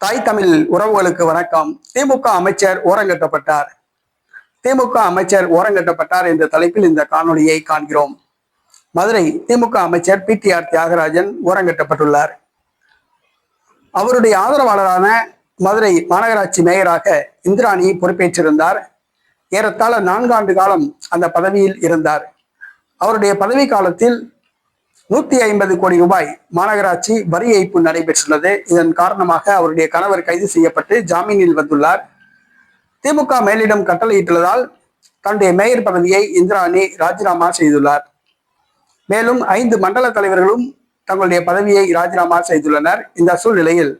தாய் தமிழ் உறவுகளுக்கு வணக்கம். திமுக அமைச்சர் ஓரங்கட்டப்பட்டார். திமுக அமைச்சர் ஓரங்கட்டப்பட்டார் என்ற தலைப்பில் இந்த காணொலியை காண்கிறோம். மதுரை திமுக அமைச்சர் பி. டி. ஆர். தியாகராஜன் ஓரங்கட்டப்பட்டுள்ளார். அவருடைய ஆதரவாளரான மதுரை மாநகராட்சி மேயராக இந்திராணி பொறுப்பேற்றிருந்தார். ஏறத்தாழ நான்காண்டு காலம் அந்த பதவியில் இருந்தார். அவருடைய பதவி காலத்தில் நூத்தி ஐம்பது கோடி ரூபாய் மாநகராட்சி வரி ஏய்ப்பு நடைபெற்றுள்ளது. இதன் காரணமாக அவருடைய கணவர் கைது செய்யப்பட்டு ஜாமீனில் வந்துள்ளார். திமுக மேலிடம் கட்டளையிட்டுள்ளதால் தன்னுடைய மேயர் பதவியை இந்திராணி ராஜினாமா செய்துள்ளார். மேலும் ஐந்து மண்டல தலைவர்களும் தங்களுடைய பதவியை ராஜினாமா செய்துள்ளனர். இந்த சூழ்நிலையில்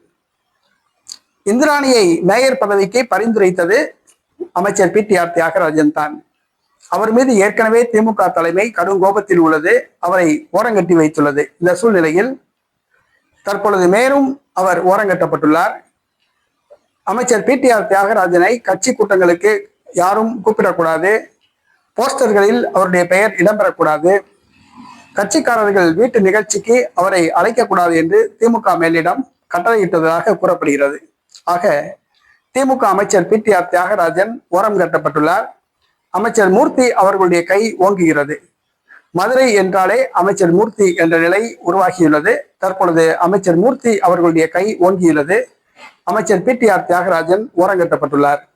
இந்திராணியை மேயர் பதவிக்கு பரிந்துரைத்தது அமைச்சர் பி டி ஆர் தியாகராஜன் தான். அவர் மீது ஏற்கனவே திமுக தலைமை கடும் கோபத்தில் உள்ளது அவரை ஓரங்கட்டி வைத்துள்ளது. இந்த சூழ்நிலையில் தற்பொழுது மேலும் அவர் ஓரங்கட்டப்பட்டுள்ளார். அமைச்சர் பி டி ஆர் தியாகராஜனை கட்சி கூட்டங்களுக்கு யாரும் கூப்பிடக்கூடாது. போஸ்டர்களில் அவருடைய பெயர் இடம்பெறக்கூடாது. கட்சிக்காரர்கள் வீட்டு நிகழ்ச்சிக்கு அவரை அழைக்கக்கூடாது என்று திமுக மேலிடம் கட்டளையிட்டதாக கூறப்படுகிறது. ஆக திமுக அமைச்சர் பி டி ஆர் தியாகராஜன் ஓரம் கட்டப்பட்டுள்ளார். அமைச்சர் மூர்த்தி அவர்களுடைய கை ஓங்குகிறது. மதுரை என்றாலே அமைச்சர் மூர்த்தி என்ற நிலை உருவாகியுள்ளது. தற்பொழுது அமைச்சர் மூர்த்தி அவர்களுடைய கை ஓங்கியுள்ளது. அமைச்சர் பி டி ஆர் தியாகராஜன் ஓரங்கட்டப்பட்டுள்ளார்.